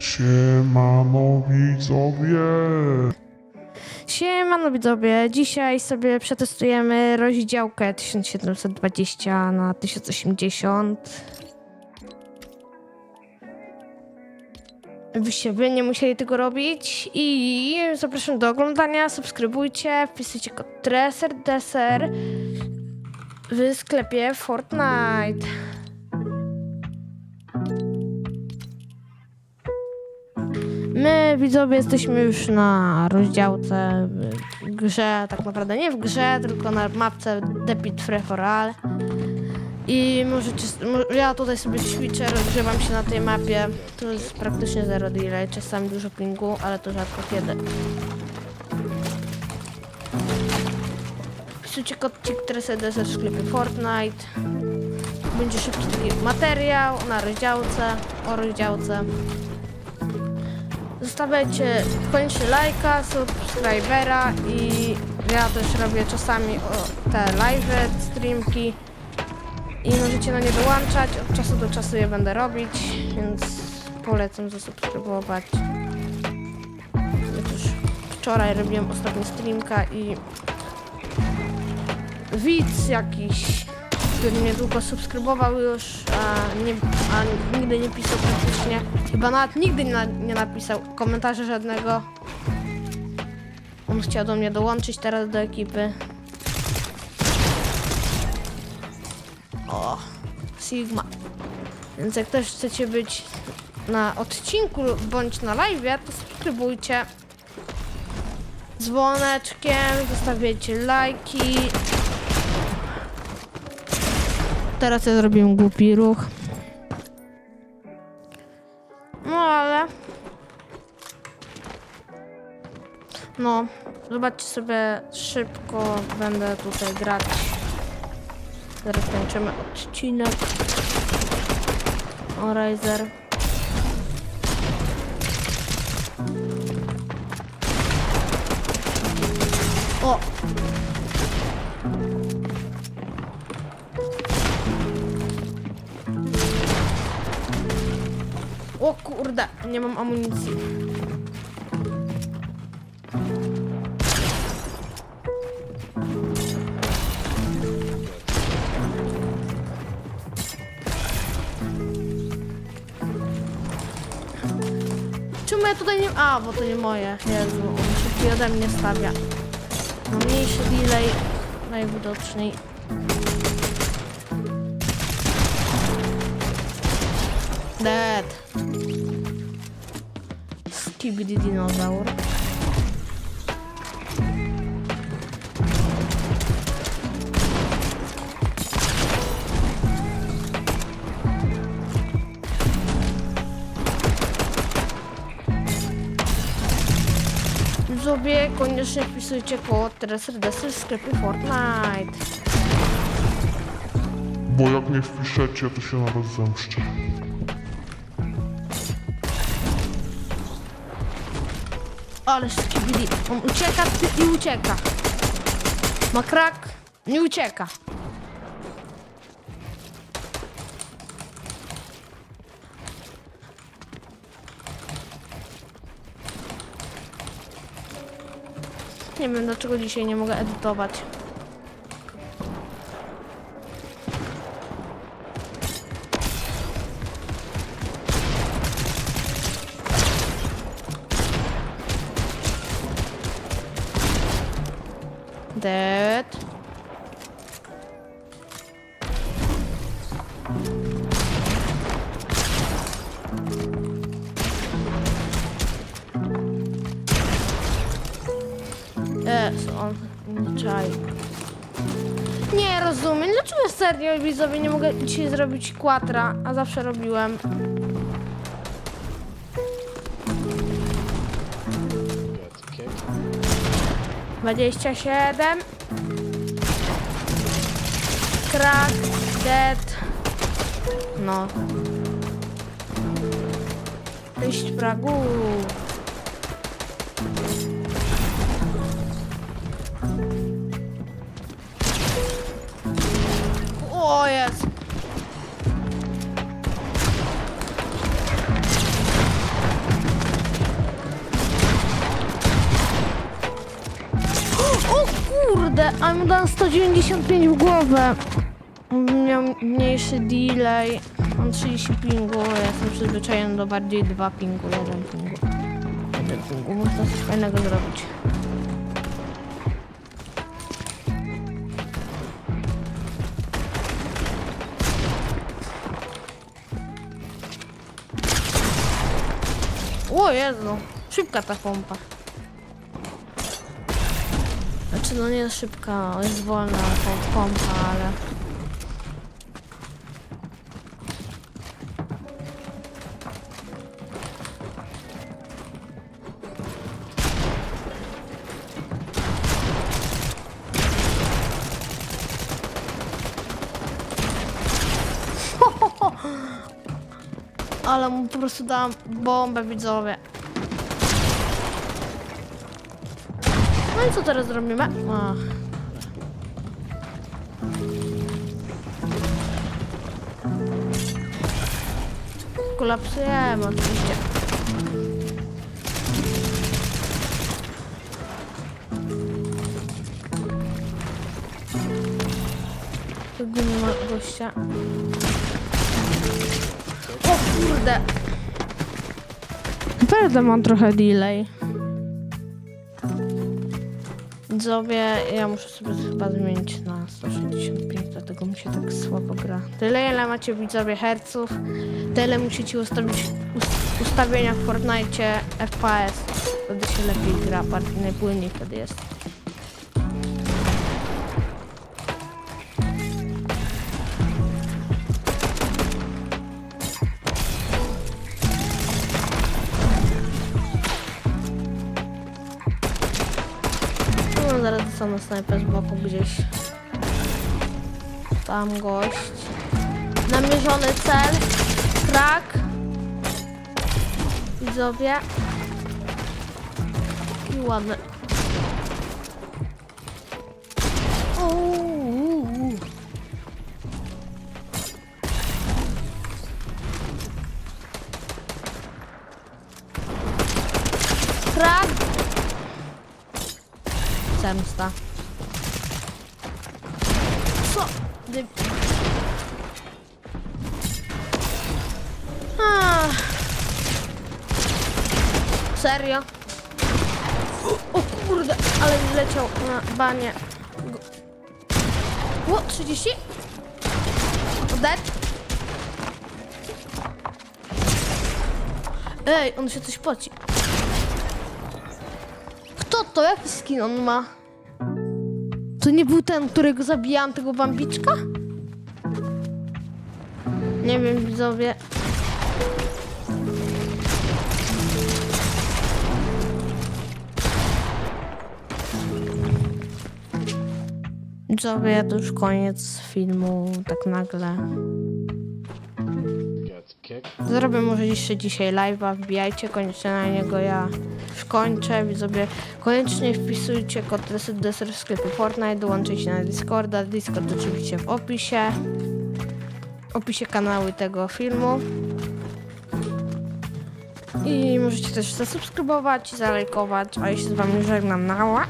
Siemano widzowie! Siemano widzowie, dzisiaj sobie przetestujemy rozdziałkę 1720 na 1080. Wyście wy nie musieli tego robić i zapraszam do oglądania, subskrybujcie, wpisujcie kod Treser Deser w sklepie Fortnite. My, widzowie, jesteśmy już na rozdziałce w grze, tak naprawdę nie w grze, tylko na mapce Depit Free for All. I możecie, mo- ja tutaj sobie ćwiczę, rozgrzewam się na tej mapie. To jest praktycznie zero delay, czasami dużo pingu, ale to rzadko kiedy. Wpisujcie kod TikTresedes w sklepie Fortnite. Będzie szybki materiał na rozdziałce, o rozdziałce. Zostawiajcie koniecznie lajka, subskrybera i ja też robię czasami te live streamki i możecie na nie dołączać. Od czasu do czasu je będę robić, więc polecam zasubskrybować. Też wczoraj robiłem ostatni streamka i widz jakiś, który mnie długo subskrybował już, a, nie, a nigdy nie pisał praktycznie, chyba nawet nigdy nie, nie napisał komentarza żadnego. On chciał do mnie dołączyć teraz do ekipy. O, Sigma. Więc jak też chcecie być na odcinku bądź na live, to subskrybujcie dzwoneczkiem, zostawiajcie lajki. Teraz ja zrobiłem głupi ruch. No ale... No, zobaczcie sobie szybko, będę tutaj grać. Zaraz kończymy odcinek. O, Riser. O! O kurde, nie mam amunicji. Czemu ja tutaj nie... A, bo to nie moje. Jezu, on szybciej ode mnie stawia. Ma mniejszy delay, najwidoczniej. Dead. Skibidi dinozaur. Widzowie, koniecznie wpisujcie kod teraz serdecznie w sklepie Fortnite. Bo jak nie wpiszecie, to się na was zemszczę. Ale skibidi. On ucieka ty- i ucieka. Ma krak, nie ucieka. Nie wiem dlaczego dzisiaj nie mogę edytować. Dead. Jest, on czai. Nie rozumiem, dlaczego serio widzowie nie mogę dzisiaj zrobić quatra, a zawsze robiłem. Dwadzieścia siedem. Crack, dead. No. Sześć fragów. A mu dałem 195 w głowę. Miał mniejszy delay. Mam 30 pingu, ja jestem przyzwyczajony do bardziej 2 pingu, 1 pingu. 1 pingu, można coś fajnego zrobić. O Jezu, szybka ta pompa. Znaczy no nie szybka, jest wolna po- pompa, ale... Ale mu po prostu dałam bombę widzowie. No i co teraz zrobimy? Ach. Kolapsujemy oczywiście. Tego nie ma gościa. O kurde! Naprawdę mam trochę delay. Widzowie, ja muszę sobie chyba zmienić na 165, dlatego mi się tak słabo gra. Tyle ile macie widzowie herców, tyle musicie ustawić us- ustawienia w Fortnite FPS. Wtedy się lepiej gra, bardziej najpłynniej wtedy jest. Dostanę snajper z boku gdzieś. Tam gość. Namierzony cel. Krak. Widzowie. I ładny. Uuu. Zemsta. Co? Dy... Serio? O kurde, ale leciał na banie. O, 30? Dead? Ej, on się coś poci. Kto to? Jaki skin on ma? To nie był ten, którego zabijałam, tego bambiczka? Nie wiem, widzowie. Widzowie, to już koniec filmu, tak nagle. Zrobię może jeszcze dzisiaj live'a, wbijajcie koniecznie na niego, ja już kończę, widzowie. Koniecznie wpisujcie kod Reset Deser w sklepie Fortnite, dołączyjcie na Discorda, Discord oczywiście w opisie. Opisie kanały tego filmu. I możecie też zasubskrybować, zalajkować, a ja się z wami żegnam na.